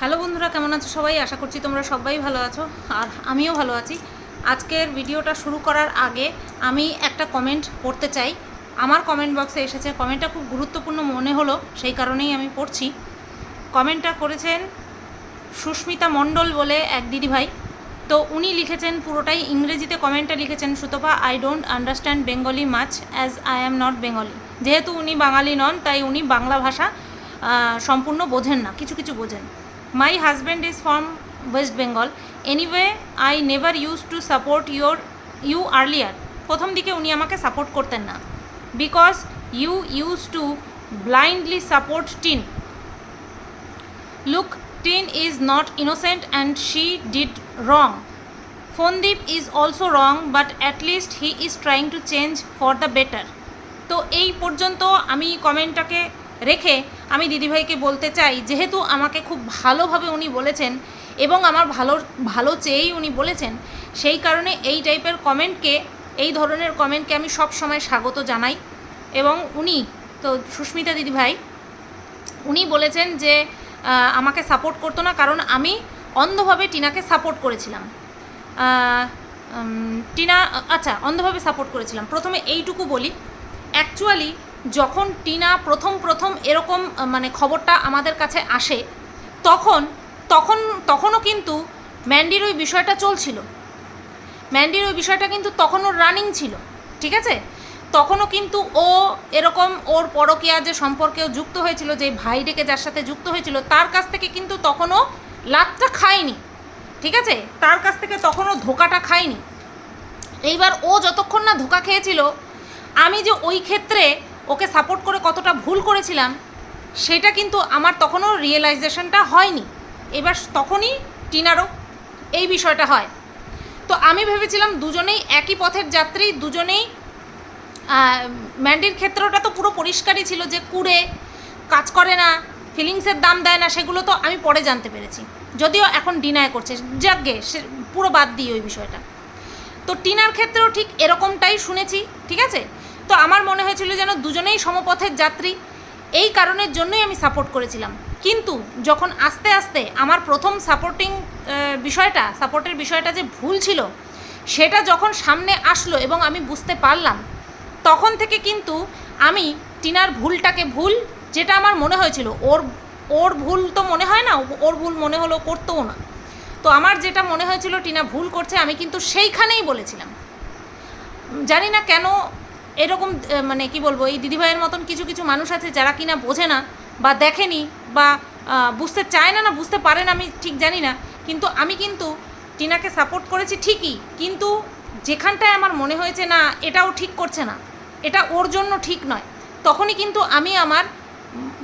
Hello বন্ধুরা, কেমন আছো সবাই? আশা করছি তোমরা সবাই ভালো আছো, আর আমিও ভালো আছি। আজকের ভিডিওটা শুরু করার আগে আমি একটা কমেন্ট পড়তে চাই। আমার কমেন্ট বক্সে এসেছে কমেন্টটা খুব গুরুত্বপূর্ণ মনে হলো, সেই কারণেই আমি পড়ছি। কমেন্টটা করেছেন সুস্মিতা মণ্ডল বলে এক দিদিভাই। তো উনি লিখেছেন পুরোটাই ইংরেজিতে কমেন্টটা লিখেছেন, Sutapa I don't understand Bengali much as I am not Bengali যেহেতু উনি বাঙালি নন, তাই উনি বাংলা ভাষা সম্পূর্ণ বোঝেন না, কিছু কিছু বোঝেন। My husband is from West Bengal anyway I never use to support your you earlier প্রথম দিকে উনি আমাকে সাপোর্ট করতেন না because you use to blindly support Tin Tin is not innocent and she did wrong. Fondeep is also wrong, but at least he is trying to change for the better. তো এই পর্যন্ত আমি কমেন্টটাকে রেখে আমি দিদিভাইকে বলতে চাই, যেহেতু আমাকে খুব ভালোভাবে উনি বলেছেন এবং আমার ভালো ভালো চেয়েই উনি বলেছেন, সেই কারণে এই টাইপের কমেন্টকে, এই ধরনের কমেন্টকে আমি সব সময় স্বাগত জানাই। এবং উনি, তো সুস্মিতা দিদিভাই, উনি বলেছেন যে আমাকে সাপোর্ট করতো না কারণ আমি অন্ধভাবে টিনাকে সাপোর্ট করেছিলাম। টিনা আচ্ছা অন্ধভাবে সাপোর্ট করেছিলাম। প্রথমে এইটুকু বলি। অ্যাকচুয়ালি যখন টিনা প্রথম প্রথম এরকম মানে খবরটা আমাদের কাছে আসে, তখন তখন, তখনও কিন্তু ম্যান্ডির ওই বিষয়টা চলছিল। ম্যান্ডির ওই বিষয়টা কিন্তু তখনও রানিং ছিল, ঠিক আছে? তখনও কিন্তু ও এরকম ওর পরকীয়া যে সম্পর্কেও যুক্ত হয়েছিল যে ভাই ডেকে যার সাথে যুক্ত হয়েছিল, তার কাছ থেকে কিন্তু তখনও লাতটা খায়নি, ঠিক আছে? তার কাছ থেকে তখনও ধোকাটা খায়নি। এইবার ও যতক্ষণ না ধোকা খেয়েছিল, আমি যে ওই ক্ষেত্রে ওকে সাপোর্ট করে কতটা ভুল করেছিলাম, সেটা কিন্তু আমার তখনও রিয়েলাইজেশনটা হয়নি। এবার তখনই টিনারও এই বিষয়টা হয়। তো আমি ভেবেছিলাম দুজনেই একই পথের যাত্রী, দুজনেই ম্যান্ডির ক্ষেত্রটা তো পুরো পরিষ্কারই ছিল যে কুড়ে, কাজ করে না ফিলিংসের দাম দেয় না, সেগুলো তো আমি পরে জানতে পেরেছি। যদিও এখন ডিনায় করছে। যাকগে, সে পুরো বাদ দিই ওই বিষয়টা। তো টিনার ক্ষেত্রেও ঠিক এরকমটাই শুনেছি, ঠিক আছে? তো আমার মনে হয়েছিল যেন দুজনেই সমপথের যাত্রী। এই কারণের জন্যই আমি সাপোর্ট করেছিলাম। কিন্তু যখন আস্তে আস্তে আমার প্রথম সাপোর্টিং বিষয়টা সাপোর্টের বিষয়টা যে ভুল ছিল, সেটা যখন সামনে আসলো এবং আমি বুঝতে পারলাম, তখন থেকে কিন্তু আমি টিনার ভুলটাকে ভুল, যেটা আমার মনে হয়েছিল, ওর ওর ভুল তো মনে হয় না, ওর ভুল মনে হলো, করতেও না। তো আমার যেটা মনে হয়েছিল, টিনা ভুল করছে, আমি কিন্তু সেইখানেই বলেছিলাম। জানি না কেন এরকম মানে কি বলব, এই দিদিভাইয়ের মতন কিছু কিছু মানুষ আছে যারা কিনা বোঝে না বা দেখেনি বা বুঝতে চায় না না বুঝতে পারে না, আমি ঠিক জানি না। কিন্তু আমি কিন্তু টিনাকে সাপোর্ট করেছি ঠিকই, কিন্তু যেখানটায় আমার মনে হয়েছে না, এটাও ঠিক করছে না, এটা ওর জন্য ঠিক নয়। তখনই কিন্তু আমি আমার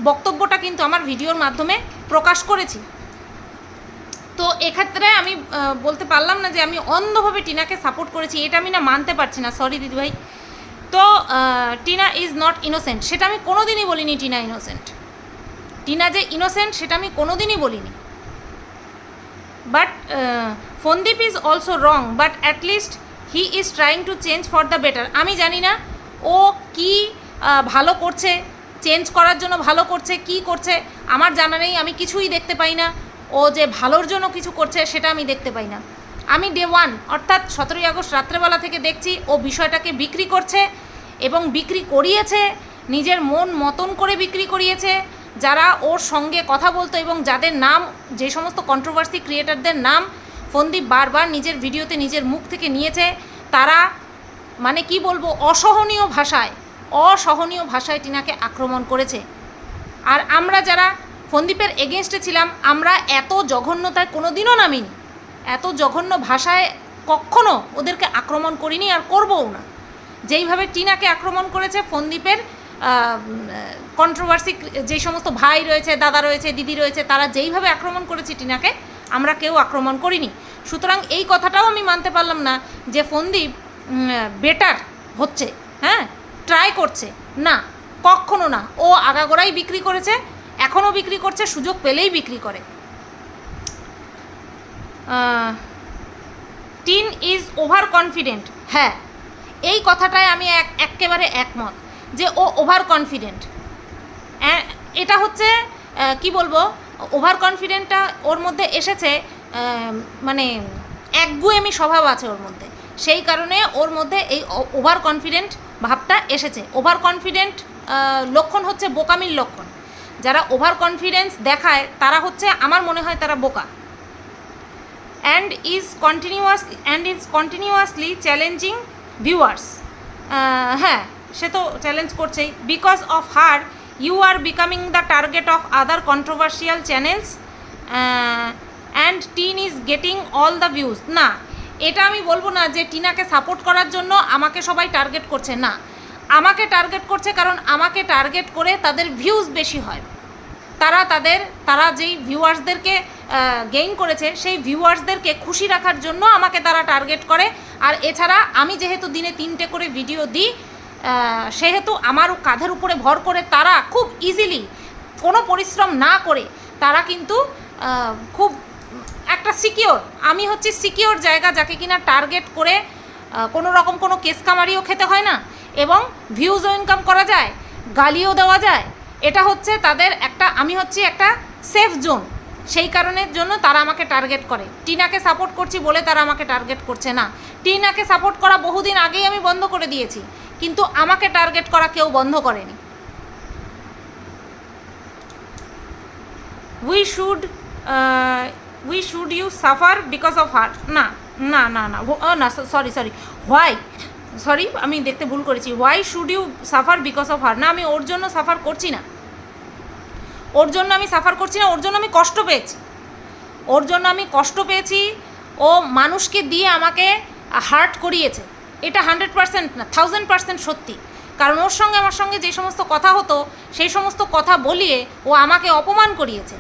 বক্তব্যটা কিন্তু আমার ভিডিওর মাধ্যমে প্রকাশ করেছি। তো এক্ষেত্রে আমি বলতে পারলাম না যে আমি অন্ধভাবে টিনাকে সাপোর্ট করেছি, এটা আমি না মানতে পারছি না। সরি দিদিভাই। তো টিনা ইজ নট ইনোসেন্ট সেটা আমি কোনোদিনই বলিনি টিনা ইনোসেন্ট টিনা যে ইনোসেন্ট সেটা আমি কোনোদিনই বলিনি। But Fandeep is also wrong but at least he is trying to change for the better আমি জানি না ও কি ভালো করছে চেঞ্জ করার জন্য ভালো করছে, কি করছে, আমার জানা নেই, আমি কিছুই দেখতে পাই না। ও যে ভালোর জন্য কিছু করছে, সেটা আমি দেখতে পাই না। আমি ডে ওয়ান অর্থাৎ সতেরোই আগস্ট রাত্রেবেলা থেকে দেখছি ও বিষয়টাকে বিক্রি করছে এবং বিক্রি করিয়েছে, নিজের মন মতন করে বিক্রি করিয়েছে, যারা ওর সঙ্গে কথা বলতো এবং যাদের নাম, যে সমস্ত কন্ট্রোভার্সি ক্রিয়েটারদের নাম ফন্দীপ বারবার নিজের ভিডিওতে নিজের মুখ থেকে নিয়েছে, তারা মানে কি বলব, অসহনীয় ভাষায় অসহনীয় ভাষায় টিনাকে আক্রমণ করেছে। আর আমরা যারা ফন্দীপের এগেনস্টে ছিলাম, আমরা এত জঘন্যতায় কোনো দিনও নামিনি। এত জঘন্য ভাষায় কখনো ওদেরকে আক্রমণ করিনি আর করবও না। যেইভাবে টিনাকে আক্রমণ করেছে ফন্দীপের কন্ট্রোভার্সি যে সমস্ত ভাই রয়েছে, দাদা রয়েছে, দিদি রয়েছে, তারা যেইভাবে আক্রমণ করেছে টিনাকে, আমরা কেউ আক্রমণ করিনি। সুতরাং এই কথাটাও আমি মানতে পারলাম না যে ফন্দীপ বেটার হচ্ছে হ্যাঁ? ট্রাই করছে। না, কখনো না। ও আগাগোড়াই বিক্রি করেছে এখনও বিক্রি করছে, সুযোগ পেলেই বিক্রি করে। টিন ইজ ওভার কনফিডেন্ট হ্যাঁ এই কথাটায় আমি এক একেবারে একমত যে ও ওভার কনফিডেন্ট এটা হচ্ছে কি বলব ওভার কনফিডেন্টটা ওর মধ্যে এসেছে মানে একগুয়েমি স্বভাব আছে ওর মধ্যে। সেই কারণে ওর মধ্যে এই ওভার কনফিডেন্ট ভাবটা এসেছে। ওভার কনফিডেন্ট লক্ষণ হচ্ছে বোকামির লক্ষণ। যারা ওভার কনফিডেন্স দেখায়, তারা হচ্ছে, আমার মনে হয় তারা বোকা। And is continuous and is continuously challenging viewers হ্যাঁ সে তো চ্যালেঞ্জ করছেই। Because of her you are becoming the target of other controversial channels and Tin is getting all the views না, এটা আমি বলব না যে টিনাকে সাপোর্ট করার জন্য আমাকে সবাই টার্গেট করছে, না। আমাকে টার্গেট করছে কারণ আমাকে টার্গেট করে তাদের ভিউজ বেশি হয়। তারা তাদের, তারা যেই ভিউয়ার্সদেরকে গেইন করেছে, সেই ভিউয়ার্সদেরকে খুশি রাখার জন্য আমাকে তারা টার্গেট করে। আর এছাড়া আমি যেহেতু দিনে তিনটে করে ভিডিও দিই সেহেতু আমার কাঁধের উপরে ভর করে তারা খুব ইজিলি কোনো পরিশ্রম না করে, তারা কিন্তু খুব একটা সিকিওর আমি হচ্ছে সিকিওর জায়গা যাকে কিনা টার্গেট করে কোনো রকম কোনো কেস কামারিও খেতে হয় না। এবং ভিউজও ইনকাম করা যায়, গালিও দেওয়া যায় এটা হচ্ছে তাদের একটা, আমি হচ্ছি একটা সেফ জোন সেই কারণের জন্য তারা আমাকে টার্গেট করে। টিনাকে সাপোর্ট করছি বলে তারা আমাকে টার্গেট করছে না। টিনাকে সাপোর্ট করা বহুদিন আগেই আমি বন্ধ করে দিয়েছি। কিন্তু আমাকে টার্গেট করা কেউ বন্ধ করেনি। We should we should you suffer because of her না না না না না সরি সরি হোয়াই সরি, আমি দেখতে ভুল করেছি। Why should you suffer because of her না, আমি ওর জন্য সাফার করছি না। ওর জন্য আমি সাফার করছি না, ওর জন্য আমি কষ্ট পেয়েছি। ওর জন্য আমি কষ্ট পেয়েছি, ও মানুষকে দিয়ে আমাকে হার্ট করিয়েছে। এটা হান্ড্রেড পার্সেন্ট না থাউজেন্ড পার্সেন্ট সত্যি। কারণ ওর সঙ্গে আমার সঙ্গে যে সমস্ত কথা হতো, সেই সমস্ত কথা বলিয়ে ও আমাকে অপমান করিয়েছে।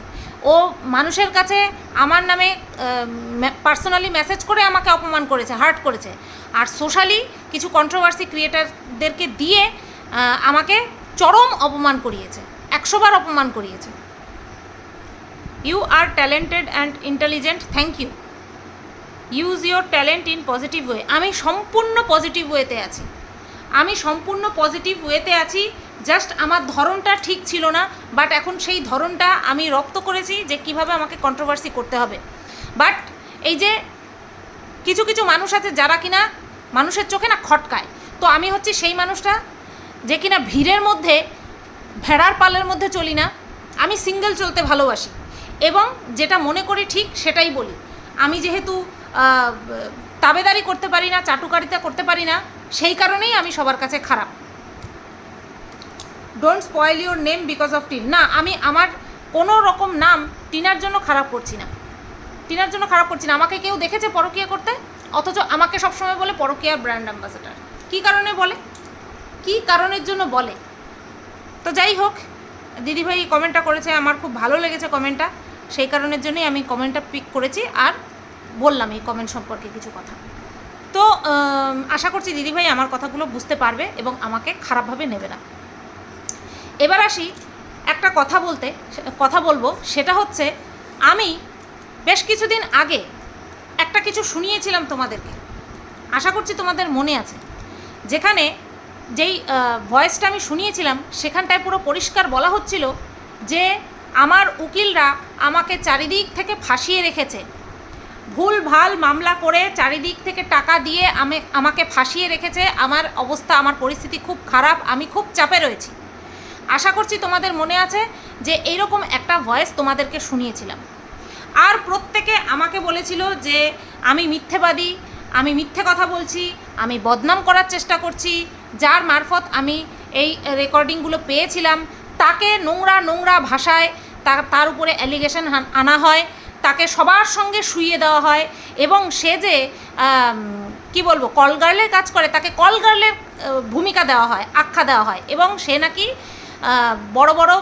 ও মানুষের কাছে আমার নামে পার্সোনালি মেসেজ করে আমাকে অপমান করেছে হার্ট করেছে। আর সোশ্যালি কিছু কন্ট্রোভার্সি ক্রিয়েটারদেরকে দিয়ে আমাকে চরম অপমান করিয়েছে, একশোবার অপমান করিয়েছে। You are talented and intelligent thank you use your talent in positive way আমি সম্পূর্ণ পজিটিভ ওয়েতে আছি। আমি সম্পূর্ণ পজিটিভ ওয়েতে আছি জাস্ট আমার ধরনটা ঠিক ছিল না বাট এখন সেই ধরনটা আমি রপ্ত করেছি যে কীভাবে আমাকে কন্ট্রোভার্সি করতে হবে। বাট এই যে কিছু কিছু মানুষ আছে যারা কিনা মানুষের চোখে না খটকায়। তো আমি হচ্ছে সেই মানুষটা যে কিনা ভিড়ের মধ্যে, ভেড়ার পালের মধ্যে চলি না। আমি সিঙ্গেল চলতে ভালোবাসি। এবং যেটা মনে করি ঠিক সেটাই বলি। আমি যেহেতু তাবেদারি করতে পারি না, চাটুকারিতা করতে পারি না, সেই কারণেই আমি সবার কাছে খারাপ। Don't spoil your name because of Tin না, আমি আমার কোনো রকম নাম টিনার জন্য খারাপ করছি না। টিনার জন্য খারাপ করছি না। আমাকে কেউ দেখেছে পরকীয়া করতে? অথচ আমাকে সবসময় বলে পরকীয়ার ব্র্যান্ড অ্যাম্বাসেডার কী কারণে বলে? কী কারণের জন্য বলে? তো যাই হোক, দিদিভাই কমেন্টটা করেছে। আমার খুব ভালো লেগেছে কমেন্টটা সেই কারণের জন্যই আমি কমেন্টটা পিক করেছি। আর বললাম এই কমেন্ট সম্পর্কে কিছু কথা। তো আশা করছি দিদিভাই আমার কথাগুলো বুঝতে পারবে এবং আমাকে খারাপভাবে নেবে না। এবার আসি একটা কথা বলতে কথা বলব। সেটা হচ্ছে, আমি বেশ কিছুদিন আগে একটা কিছু শুনিয়েছিলাম তোমাদেরকে। আশা করছি তোমাদের মনে আছে। যেখানে যেই ভয়েসটা আমি শুনিয়েছিলাম, সেখানটায় পুরো পরিষ্কার বলা হচ্ছিল যে আমার উকিলরা আমাকে চারিদিক থেকে ফাঁসিয়ে রেখেছে। ভুল, ভালো মামলা করে চারিদিক থেকে টাকা দিয়ে আমি, আমাকে ফাঁসিয়ে রেখেছে। আমার অবস্থা, আমার পরিস্থিতি খুব খারাপ, আমি খুব চাপে রয়েছি। আশা করছি তোমাদের মনে আছে যে এইরকম একটা ভয়েস তোমাদেরকে শুনিয়েছিলাম। আর প্রত্যেকে আমাকে বলেছিল যে, আমি মিথ্যেবাদী, আমি মিথ্যে কথা বলছি, আমি বদনাম করার চেষ্টা করছি, যার মারফত আমি এই রেকর্ডিংগুলো পেয়েছিলাম, তাকে নোংরা নোংরা ভাষায় তার তার উপরে অ্যালিগেশন আনা হয়, তাকে সবার সঙ্গে শুইয়ে দেওয়া হয় এবং সে যে কি বলব কলগার্লের কাজ করে, তাকে কলগার্লের ভূমিকা দেওয়া হয়, আখ্যা দেওয়া হয় এবং সে নাকি বড় বড়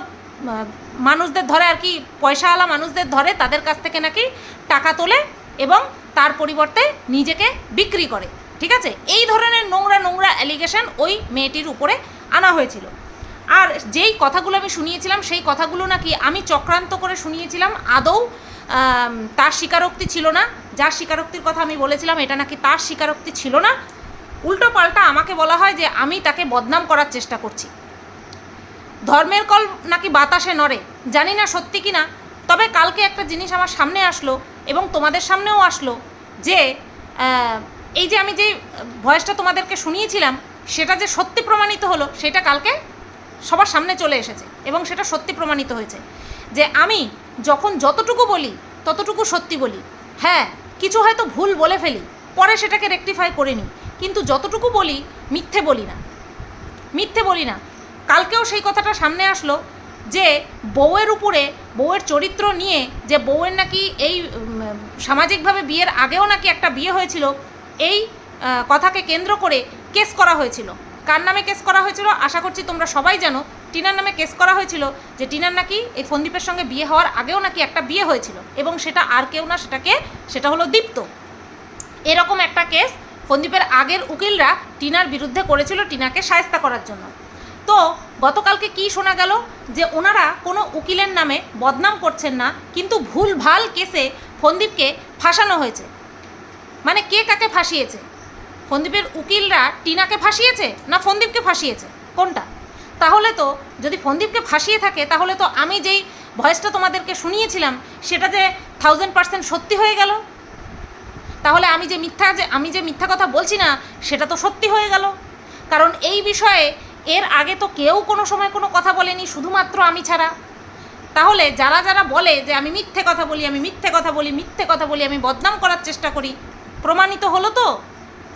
মানুষদের ধরে আর কি, পয়সাওয়ালা মানুষদের ধরে তাদের কাছ থেকে নাকি টাকা তোলে এবং তার পরিবর্তে নিজেকে বিক্রি করে, ঠিক আছে? এই ধরনের নোংরা নোংরা অ্যালিগেশন ওই মেয়েটির উপরে আনা হয়েছিল। আর যেই কথাগুলো আমি শুনিয়েছিলাম, সেই কথাগুলো নাকি আমি চক্রান্ত করে শুনিয়েছিলাম, আদৌ তার স্বীকারোক্তি ছিল না। যার স্বীকারোক্তির কথা আমি বলেছিলাম, এটা নাকি তার স্বীকারোক্তি ছিল না। উল্টো পাল্টা আমাকে বলা হয় যে আমি তাকে বদনাম করার চেষ্টা করছি। ধর্মের কল নাকি বাতাসে নড়ে? জানি না সত্যি কি না তবে কালকে একটা জিনিস আমার সামনে আসলো এবং তোমাদের সামনেও আসলো, যে এই যে আমি যে ভয়েসটা তোমাদেরকে শুনিয়েছিলাম, সেটা যে সত্যি প্রমাণিত হলো, সেটা কালকে সবার সামনে চলে এসেছে এবং সেটা সত্যি প্রমাণিত হয়েছে। যে আমি যখন যতটুকু বলি, ততটুকু সত্যি বলি। হ্যাঁ কিছু হয়তো ভুল বলে ফেলি, পরে সেটাকে রেকটিফাই করে নিই, কিন্তু যতটুকু বলি, মিথ্যে বলি না। মিথ্যে বলি না। কালকেও সেই কথাটা সামনে আসলো যে বউয়ের উপরে, বউয়ের চরিত্র নিয়ে যে বউয়ের নাকি এই সামাজিকভাবে বিয়ের আগেও নাকি একটা বিয়ে হয়েছিল, এই কথাকে কেন্দ্র করে কেস করা হয়েছিল। কার নামে কেস করা হয়েছিল? আশা করছি তোমরা সবাই জানো, টিনার নামে কেস করা হয়েছিল যে টিনার নাকি এই ফন্দীপের সঙ্গে বিয়ে হওয়ার আগেও নাকি একটা বিয়ে হয়েছিল এবং সেটা আর কেউ না সেটাকে, সেটা হলো দীপ্ত। এরকম একটা কেস ফন্দীপের আগের উকিলরা টিনার বিরুদ্ধে করেছিল টিনাকে সায়স্তা করার জন্য। তো গতকালকে কি শোনা গেল যে ওনারা কোনো উকিলের নামে বদনাম করছেন না, কিন্তু ভুল ভালো কেসে ফন্দীপকে ফাঁসানো হয়েছে। মানে কে কাকে ফাঁসিয়েছে? ফন্দীপের উকিলরা টিনাকে ফাঁসিয়েছে না ফন্দীপকে ফাঁসিয়েছে? কোনটা? তাহলে তো যদি ফন্দীপকে ফাঁসিয়ে থাকে, তাহলে তো আমি যেই ভয়েসটা তোমাদেরকে শুনিয়েছিলাম, সেটা যে থাউজেন্ড পার্সেন্ট সত্যি হয়ে গেল? তাহলে আমি যে মিথ্যা যে, আমি যে মিথ্যা কথা বলছি না, সেটা তো সত্যি হয়ে গেল। কারণ এই বিষয়ে এর আগে তো কেউ কোনো সময় কোনো কথা বলেনি, শুধুমাত্র আমি ছাড়া। তাহলে যারা যারা বলে যে আমি মিথ্যে কথা বলি, আমি মিথ্যে কথা বলি, মিথ্যে কথা বলি, আমি বদনাম করার চেষ্টা করি, প্রমাণিত হলো তো?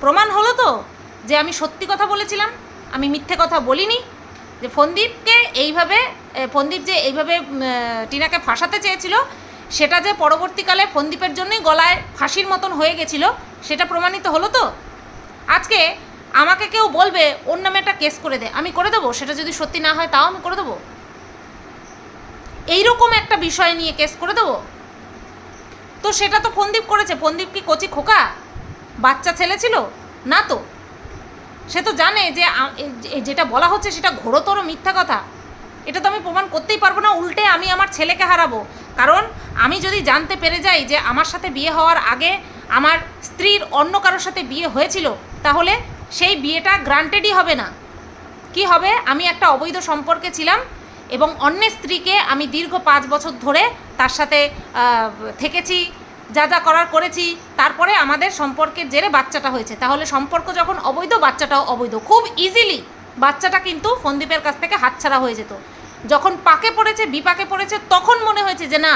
প্রমাণ হলো তো যে আমি সত্যি কথা বলেছিলাম, আমি মিথ্যে কথা বলিনি, যে ফন্দীপকে এইভাবে ফন্দীপ যে এইভাবে টিনাকে ফাঁসাতে চেয়েছিল, সেটা যে পরবর্তীকালে ফন্দীপের জন্যই গলায় ফাঁসির মতন হয়ে গেছিল, সেটা প্রমাণিত হলো তো? আজকে আমাকে কেউ বলবে, ওর নামে একটা কেস করে দে। আমি করে দেবো? সেটা যদি সত্যি না হয়, তাও আমি করে দেবো? এইরকম একটা বিষয় নিয়ে কেস করে দেবো? তো সেটা তো ফন্দীপ করেছে। ফন্দীপ কি কচি খোকা? বাচ্চা ছেলে ছিল? না তো। সে তো জানে যে যেটা বলা হচ্ছে সেটা ঘোরতর মিথ্যা কথা। এটা তো আমি প্রমাণ করতেই পারব না, উল্টে আমি আমার ছেলেকে হারাবো। কারণ আমি যদি জানতে পেরে যাই যে আমার সাথে বিয়ে হওয়ার আগে আমার স্ত্রীর অন্য কারোর সাথে বিয়ে হয়েছিল, তাহলে সেই বিয়েটা গ্রান্টেডই হবে না। কি হবে? আমি একটা অবৈধ সম্পর্কে ছিলাম এবং অন্যের স্ত্রীকে আমি দীর্ঘ পাঁচ বছর ধরে তার সাথে থেকেছি, যা যা করার করেছি, তারপরে আমাদের সম্পর্কের জেরে বাচ্চাটা হয়েছে। তাহলে সম্পর্ক যখন অবৈধ, বাচ্চাটাও অবৈধ। খুব ইজিলি বাচ্চাটা কিন্তু ফন্দীপের কাছ থেকে হাতছাড়া হয়ে যেত। যখন পাকে পড়েছে, বিপাকে পড়েছে, তখন মনে হয়েছে যে না,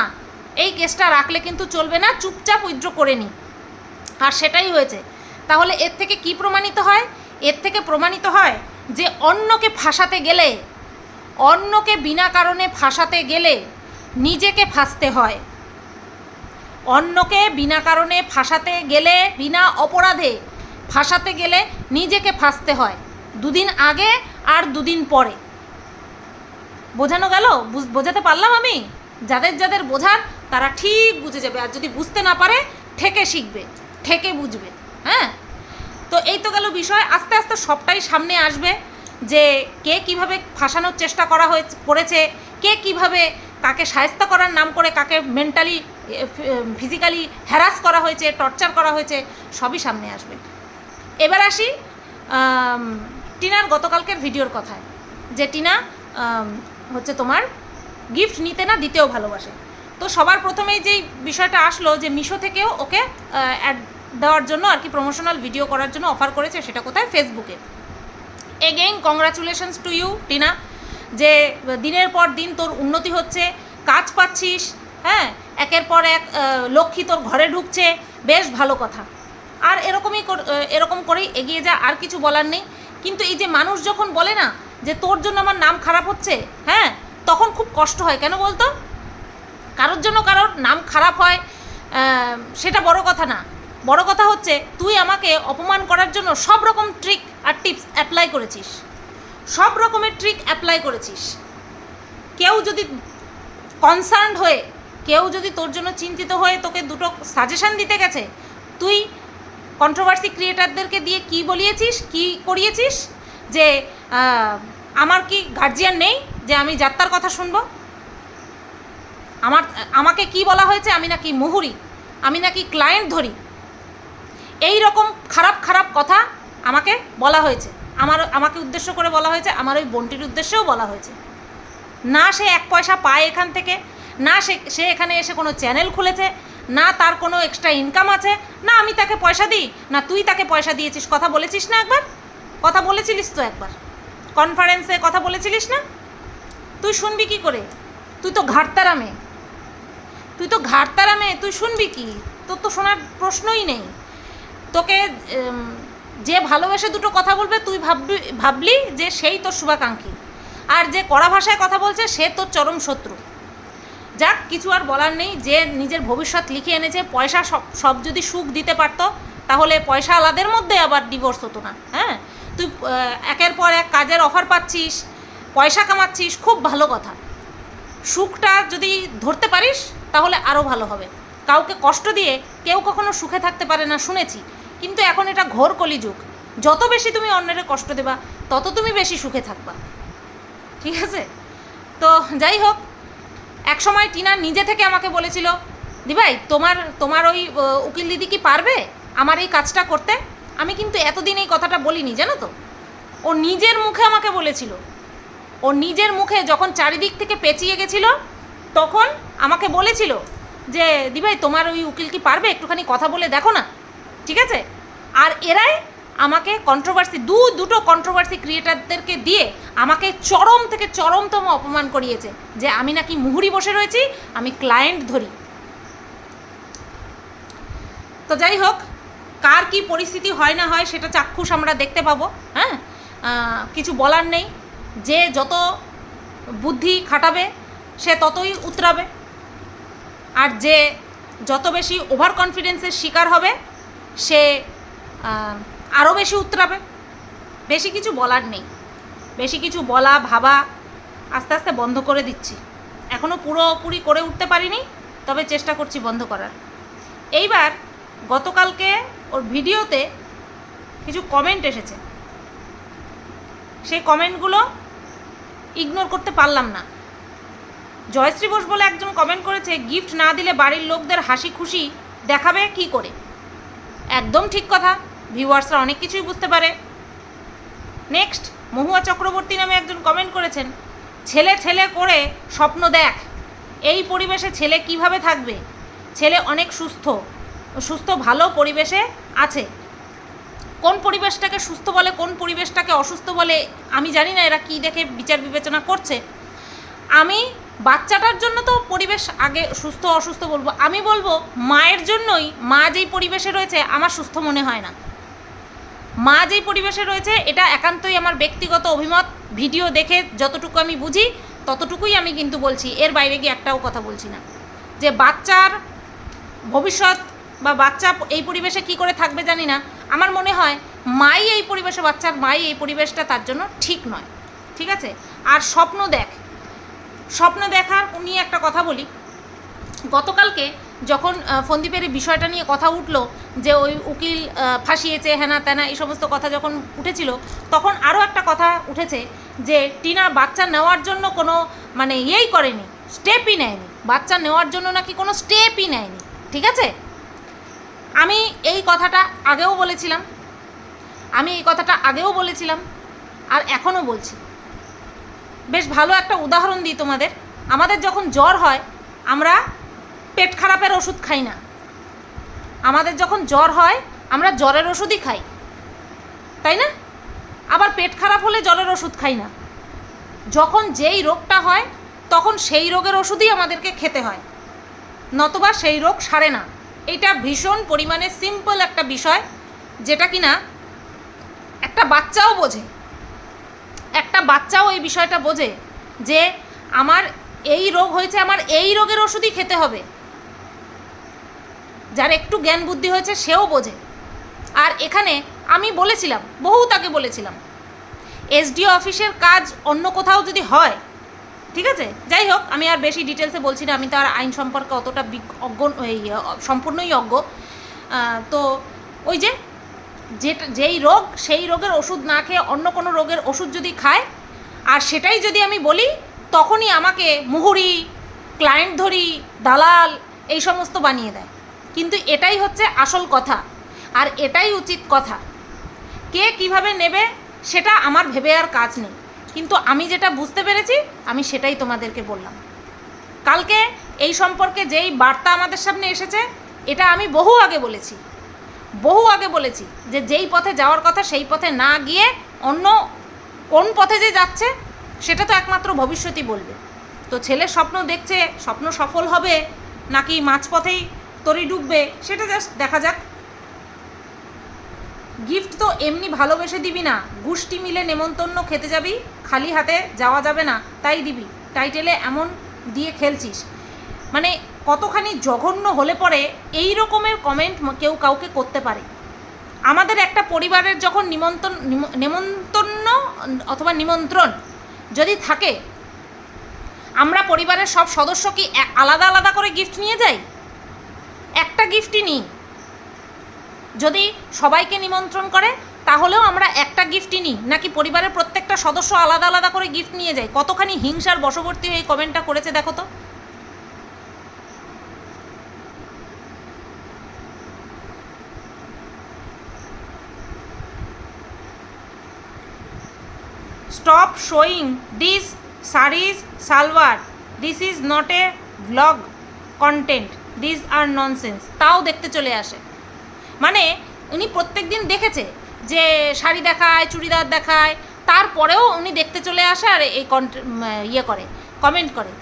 এই কেসটা রাখলে কিন্তু চলবে না, চুপচাপ উইথড্র করে নিই আর সেটাই হয়েছে। তাহলে এর থেকে কি প্রমাণিত হয়? এর থেকে প্রমাণিত হয় যে অন্যকে ফাঁসাতে গেলে, অন্যকে বিনা কারণে ফাঁসাতে গেলে নিজেকে ফাঁসতে হয়। অন্যকে বিনা কারণে ফাঁসাতে গেলে বিনা অপরাধে ফাঁসাতে গেলে নিজেকে ফাঁসতে হয় দুদিন আগে আর দুদিন পরে। বোঝানো গেল? বুঝ- বোঝাতে পারলাম আমি? যাদের যাদের বোঝার তারা ঠিক বুঝে যাবে, আর যদি বুঝতে না পারে, ঠেকে শিখবে, ঠেকে বুঝবে। হ্যাঁ? তো এই তো গেল বিষয়। আস্তে আস্তে সবটাই সামনে আসবে যে কে কীভাবে ফাঁসানোর চেষ্টা করা হয়েছে করেছে কে কীভাবে কাকে সায়স্তা করার নাম করে কাকে মেন্টালি ফিজিক্যালি হ্যারাস করা হয়েছে টর্চার করা হয়েছে, সবই সামনে আসবে। এবার আসি টিনার গতকালকের ভিডিওর কথায়, যে টিনা হচ্ছে তোমার গিফট নিতে না দিতেও ভালোবাসে। তো সবার প্রথমেই যেই বিষয়টা আসলো যে মিশো থেকেও ওকে অ্যাড দেওয়ার জন্য আর কি প্রমোশনাল ভিডিও করার জন্য অফার করেছে সেটা কোথায়? ফেসবুকে again congratulations to you Tina, যে দিনের পর দিন তোর উন্নতি হচ্ছে, কাজ পাচ্ছিস হ্যাঁ? একের পর এক লক্ষ্মী তোর ঘরে ঢুকছে, বেশ ভালো কথা। আর এরকমই এরকম করেই এগিয়ে যা, আর কিছু বলার নেই। কিন্তু এই যে মানুষ যখন বলে না যে তোর জন্য আমার নাম খারাপ হচ্ছে হ্যাঁ? তখন খুব কষ্ট হয়, কেন বলতো? কারোর জন্য কারোর নাম খারাপ হয় সেটা বড় কথা না। বড় কথা হচ্ছে, তুই আমাকে অপমান করার জন্য সব রকম ট্রিক আর টিপস অ্যাপ্লাই করেছিস। সব রকমের ট্রিক অ্যাপ্লাই করেছিস। কেউ যদি কনসার্ন হয়ে, কেউ যদি তোর জন্য চিন্তিত হয়ে তোকে দুটো সাজেশন দিতে গেছে, তুই কন্ট্রোভার্সি ক্রিয়েটারদেরকে দিয়ে কি বলিয়েছিস, কি করিয়েছিস? যে আমার কি গার্জিয়ান নেই যে আমি যাত্রার কথা শুনব? আমার, আমাকে কি বলা হয়েছে? আমি নাকি মুহুরি, আমি নাকি ক্লায়েন্ট ধরি। এই রকম খারাপ খারাপ কথা আমাকে বলা হয়েছে। আমার, আমাকে উদ্দেশ্য করে বলা হয়েছে, আমার ওই বোনটির উদ্দেশ্যেও বলা হয়েছে। না সে এক পয়সা পায় এখান থেকে, না সে সে এখানে এসে কোনো চ্যানেল খুলেছে, না তার কোনো এক্সট্রা ইনকাম আছে, না আমি তাকে পয়সা দিই, না তুই তাকে পয়সা দিয়েছিস, কথা বলেছিস না একবার? কথা বলেছিলিস তো একবার। কনফারেন্সে কথা বলেছিলিস না? তুই শুনবি কি করে? তুই তো ঘাটতারা মেয়ে। তুই তো ঘাটতারা মেয়ে, তুই শুনবি কি? তোর তো শোনার প্রশ্নই নেই। তোকে যে ভালোবেসে দুটো কথা বলবে, তুই ভাবলি ভাবলি যে সেই তোর শুভাকাঙ্ক্ষী। আর যে কড়া ভাষায় কথা বলছে, সে তোর চরম শত্রু। যাক, কিছু আর বলার নেই। যে নিজের ভবিষ্যৎ লিখে এনেছে, পয়সা সব সব যদি সুখ দিতে পারতো, তাহলে পয়সা আলাদের মধ্যে আবার ডিভোর্স হতো না হ্যাঁ? তুই একের পর এক কাজের অফার পাচ্ছিস, পয়সা কামাচ্ছিস, খুব ভালো কথা। সুখটা যদি ধরতে পারিস, তাহলে আরও ভালো হবে। কাউকে কষ্ট দিয়ে কেউ কখনো সুখে থাকতে পারে না, শুনেছি। কিন্তু এখন এটা ঘোর কলিযুগ। যত বেশি তুমি অন্যের কষ্ট দেবা, তত তুমি বেশি সুখে থাকবা। ঠিক আছে? তো যাই হোক এক সময় টিনা নিজে থেকে আমাকে বলেছিল, দিভাই, তোমার তোমার ওই উকিল দিদি কি পারবে আমার এই কাজটা করতে? আমি কিন্তু এতদিন এই কথাটা বলিনি, জানো তো? ও নিজের মুখে আমাকে বলেছিল। ও নিজের মুখে যখন চারিদিক থেকে পেঁচিয়ে গেছিল, তখন আমাকে বলেছিল যে, দিভাই, তোমার ওই উকিল কি পারবে? একটুখানি কথা বলে দেখো না। ঠিক আছে? আর এরাই আমাকে কন্ট্রোভার্সি দু দুটো কন্ট্রোভার্সি ক্রিয়েটারদেরকে দিয়ে আমাকে চরম থেকে চরমতম অপমান করিয়েছে যে আমি নাকি মুহুরি বসে রয়েছি, আমি ক্লায়েন্ট ধরি। তো যাই হোক, কার কি পরিস্থিতি হয় না হয় সেটা চাক্ষুষ আমরা দেখতে পাবো হ্যাঁ? কিছু বলার নেই। যে যত বুদ্ধি খাটাবে, সে ততই উতরাবে। আর যে যত বেশি ওভার কনফিডেন্সের শিকার হবে সে আরও বেশি উতরাবে বেশি কিছু বলার নেই। বেশি কিছু বলা, ভাবা আস্তে আস্তে বন্ধ করে দিচ্ছি। এখনও পুরোপুরি করে উঠতে পারিনি, তবে চেষ্টা করছি বন্ধ করার। এইবার গতকালকে ওর ভিডিওতে কিছু কমেন্ট এসেছে। সেই কমেন্টগুলো ইগনোর করতে পারলাম না। জয়শ্রী বোস বলে একজন কমেন্ট করেছে গিফট না দিলে বাড়ির লোকদের হাসি খুশি দেখাবে কি করে? একদম ঠিক কথা। ভিউয়ার্সরা অনেক কিছুই বুঝতে পারে। নেক্সট, মহুয়া চক্রবর্তী নামে একজন কমেন্ট করেছেন, ছেলে ছেলে করে স্বপ্ন দেখ। এই পরিবেশে ছেলে কীভাবে থাকবে? ছেলে অনেক সুস্থ সুস্থ ভালো পরিবেশে আছে। কোন পরিবেশটাকে সুস্থ বলে, কোন পরিবেশটাকে অসুস্থ বলে, আমি জানি না এরা কী দেখে বিচার বিবেচনা করছে। আমি বাচ্চাটার জন্য তো পরিবেশ আগে সুস্থ অসুস্থ বলব। আমি বলব, মায়ের জন্যই মা যেই পরিবেশে রয়েছে, আমার সুস্থ মনে হয় না। মা যেই পরিবেশে রয়েছে, এটা একান্তই আমার ব্যক্তিগত অভিমত। ভিডিও দেখে যতটুকু আমি বুঝি, ততটুকুই আমি কিন্তু বলছি। এর বাইরে গিয়ে একটাও কথা বলছি না। যে বাচ্চার ভবিষ্যৎ বা বাচ্চা এই পরিবেশে কি করে থাকবে জানি না। আমার মনে হয়, মাই এই পরিবেশে, বাচ্চার মাই এই পরিবেশটা তার জন্য ঠিক নয়। ঠিক আছে? আর স্বপ্ন দেখ স্বপ্ন দেখার নিয়ে একটা কথা বলি। গতকালকে যখন ফন্দীপের এই বিষয়টা নিয়ে কথা উঠল, যে ওই উকিল ফাঁসিয়েছে হ্যানা ত্যানা এই সমস্ত কথা যখন উঠেছিল, তখন আরও একটা কথা উঠেছে যে টিনা বাচ্চা নেওয়ার জন্য কোনো মানে ইয়েই করেনি স্টেপই নেয়নি। বাচ্চা নেওয়ার জন্য নাকি কোনো স্টেপই নেয়নি, ঠিক আছে? আমি এই কথাটা আগেও বলেছিলাম। আমি এই কথাটা আগেও বলেছিলাম, আর এখনও বলছি। বেশ ভালো একটা উদাহরণ দিই তোমাদের। আমাদের যখন জ্বর হয়, আমরা পেট খারাপের ওষুধ খাই না। আমাদের যখন জ্বর হয়, আমরা জ্বরের ওষুধই খাই। তাই না? আবার পেট খারাপ হলে জ্বরের ওষুধ খাই না। যখন যেই রোগটা হয়, তখন সেই রোগের ওষুধই আমাদেরকে খেতে হয়। নতবা সেই রোগ সারে না। এটা ভীষণ পরিমাণে সিম্পল একটা বিষয়, যেটা কিনা একটা বাচ্চাও বোঝে। একটা বাচ্চাও এই বিষয়টা বোঝে যে আমার এই রোগ হয়েছে, আমার এই রোগের ওষুধই খেতে হবে। যার একটু জ্ঞান বুদ্ধি হয়েছে, সেও বোঝে। আর এখানে আমি বলেছিলাম, বহু তাকে বলেছিলাম এসডিও অফিসের কাজ অন্য কোথাও যদি হয়, ঠিক আছে? যাই হোক, আমি আর বেশি ডিটেলসে বলছি না, আমি তো আর আইন সম্পর্কে অতটা অজ্ঞ সম্পূর্ণই অজ্ঞ। তো ওই যে যেটা, যেই রোগ, সেই রোগের ওষুধ না খেয়ে অন্য কোনো রোগের ওষুধ যদি খায়, আর সেটাই যদি আমি বলি, তখনই আমাকে মুহুরি, ক্লায়েন্ট ধরি, দালাল, এই সমস্ত বানিয়ে দেয়। কিন্তু এটাই হচ্ছে আসল কথা, আর এটাই উচিত কথা। কে কীভাবে নেবে, সেটা আমার ভেবে আর কাজ নেই। কিন্তু আমি যেটা বুঝতে পেরেছি, আমি সেটাই তোমাদেরকে বললাম। কালকে এই সম্পর্কে যেই বার্তা আমাদের সামনে এসেছে, এটা আমি বহু আগে বলেছি। বহু আগে বলেছি যে যেই পথে যাওয়ার কথা সেই পথে না গিয়ে অন্য কোন পথে যে যাচ্ছে, সেটা তো একমাত্র ভবিষ্যতই বলবে। তো ছেলের স্বপ্ন দেখছে, স্বপ্ন সফল হবে, নাকি মাঝপথেই তরি ডুববে, সেটা জাস্ট দেখা যাক। গিফট তো এমনি ভালোবেসে দিবি না, গুষ্টি মিলে নেমন্তন্ন খেতে যাবি, খালি হাতে যাওয়া যাবে না, তাই দিবি। টাইটেলে এমন দিয়ে খেলছিস। মানে কতখানি জঘন্য হলে পরে এই রকমের কমেন্ট কেউ কাউকে করতে পারে। আমাদের একটা পরিবারের যখন নিমন্ত্রণ, নিম- নেমন্তন্ন অথবা নিমন্ত্রণ যদি থাকে, আমরা পরিবারের সব সদস্য কি আলাদা আলাদা করে গিফট নিয়ে যাই? একটা গিফটই নিই। যদি সবাইকে নিমন্ত্রণ করে, তাহলেও আমরা একটা গিফটই নিই। নাকি পরিবারের প্রত্যেকটা সদস্য আলাদা আলাদা করে গিফট নিয়ে যায়? কতখানি হিংসার বশবর্তী হয়ে এই কমেন্টটা করেছে দেখো তো। Stop showing this saris salwar this is not a vlog content this are nonsense তাও দেখতে চলে আসে। মানে উনি প্রত্যেক দিন দেখেছে যে শাড়ি দেখায়, চুড়িদার দেখায়, তারপরেও উনি দেখতে চলে আসে আর এই ইয়ে করে কমেন্ট করে।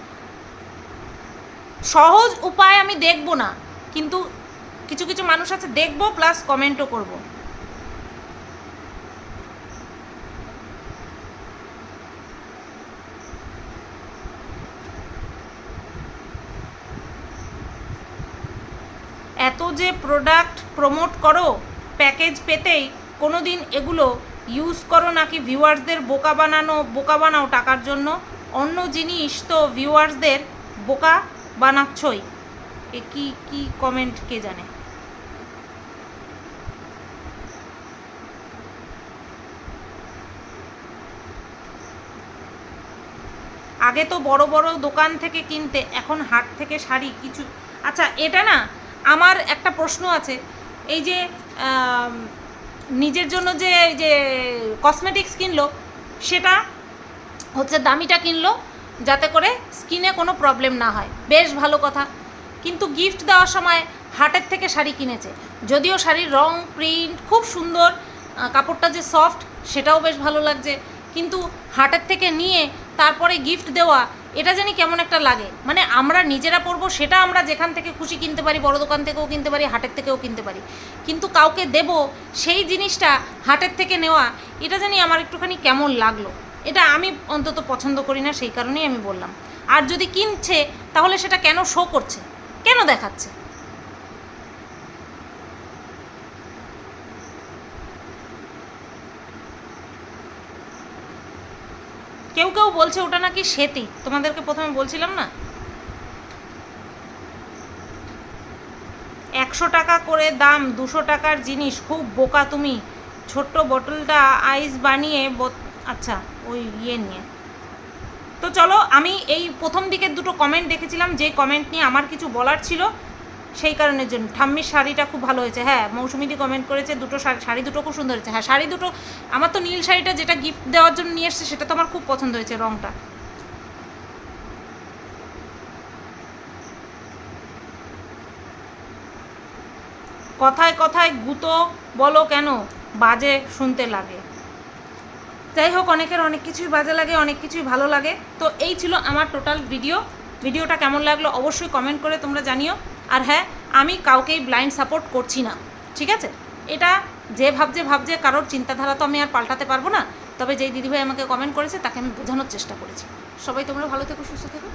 সহজ উপায় আমি দেখব না, কিন্তু কিছু কিছু মানুষ আছে দেখব প্লাস কমেন্টও করব এত যে প্রোডাক্ট প্রমোট করো, প্যাকেজ পেতেই কোনো দিন এগুলো ইউজ করো নাকি ভিউয়ার্সদের বোকা বানানো, বোকা বানাও টাকার জন্য। অন্য জিনিস তো ভিউয়ার্সদের বোকা বানাচ্ছই। এ কি কি কমেন্ট কে জানে? আগে তো বড় বড় দোকান থেকে কিনতে, এখন হাট থেকে শাড়ি কিছু আচ্ছা এটা না আমার একটা প্রশ্ন আছে, এই যে নিজের জন্য যে যে কসমেটিক্স কিনলো, সেটা হচ্ছে দামিটা কিনলো, যাতে করে স্কিনে কোনো প্রবলেম না হয়। বেশ ভালো কথা। কিন্তু গিফট দেওয়ার সময় হাটের থেকে শাড়ি কিনেছে। যদিও শাড়ির রং প্রিন্ট খুব সুন্দর কাপড়টা যে সফট সেটাও বেশ ভালো লাগছে। কিন্তু হাটের থেকে নিয়ে তারপরে গিফট দেওয়া এটা জানি কেমন একটা লাগে। মানে আমরা নিজেরা পরবো, সেটা আমরা যেখান থেকে খুশি কিনতে পারি, বড় দোকান থেকেও কিনতে পারি, হাটের থেকেও কিনতে পারি। কিন্তু কাউকে দেব, সেই জিনিসটা হাটের থেকে নেওয়া, এটা জানি আমার একটুখানি কেমন লাগল। এটা আমি অন্তত পছন্দ করি না, সেই কারণেই আমি বললাম। আর যদি কিনছে, তাহলে সেটা কেন শো করছে? কেন দেখাচ্ছে? কেউ কেউ বলছে ওটা নাকি সেতি। তোমাদেরকে প্রথমে বলছিলাম না? একশো টাকা করে দাম, দুশো টাকার জিনিস, খুব বোকা তুমি। ছোট্ট বোতলটা আইস বানিয়ে আচ্ছা ওই ইয়ে নিয়ে। তো চলো, আমি এই প্রথম দিকের দুটো কমেন্ট দেখেছিলাম, যে কমেন্ট নিয়ে আমার কিছু বলার ছিল। সেই কারণের জন্য। ঠাম্মির শাড়িটা খুব ভালো হয়েছে। হ্যাঁ মৌসুমিদি কমেন্ট করেছে, দুটো শাড়ি শাড়ি দুটো খুব সুন্দর হয়েছে। হ্যাঁ শাড়ি দুটো, আমার তো নীল শাড়িটা যেটা গিফট দেওয়ার জন্য নিয়ে এসছে, সেটা তো আমার খুব পছন্দ হয়েছে রঙটা কথায় কথায় গুতো বলো কেন? বাজে শুনতে লাগে। যাই হোক, অনেকের অনেক কিছুই বাজে লাগে, অনেক কিছুই ভালো লাগে। তো এই ছিল আমার টোটাল ভিডিও ভিডিওটা কেমন লাগল অবশ্যই কমেন্ট করে তোমরা জানিও। আর হ্যাঁ আমি কাউকেই ব্লাইন্ড সাপোর্ট করছি না, ঠিক আছে? এটা যে ভাবছে ভাবছে, কারোর চিন্তাধারা তো আমি আর পাল্টাতে পারব না। তবে যেই দিদিভাই আমাকে কমেন্ট করেছে, তাকে আমি বোঝানোর চেষ্টা করেছি। সবাই তোমরা ভালো থেকো, সুস্থ থেকো।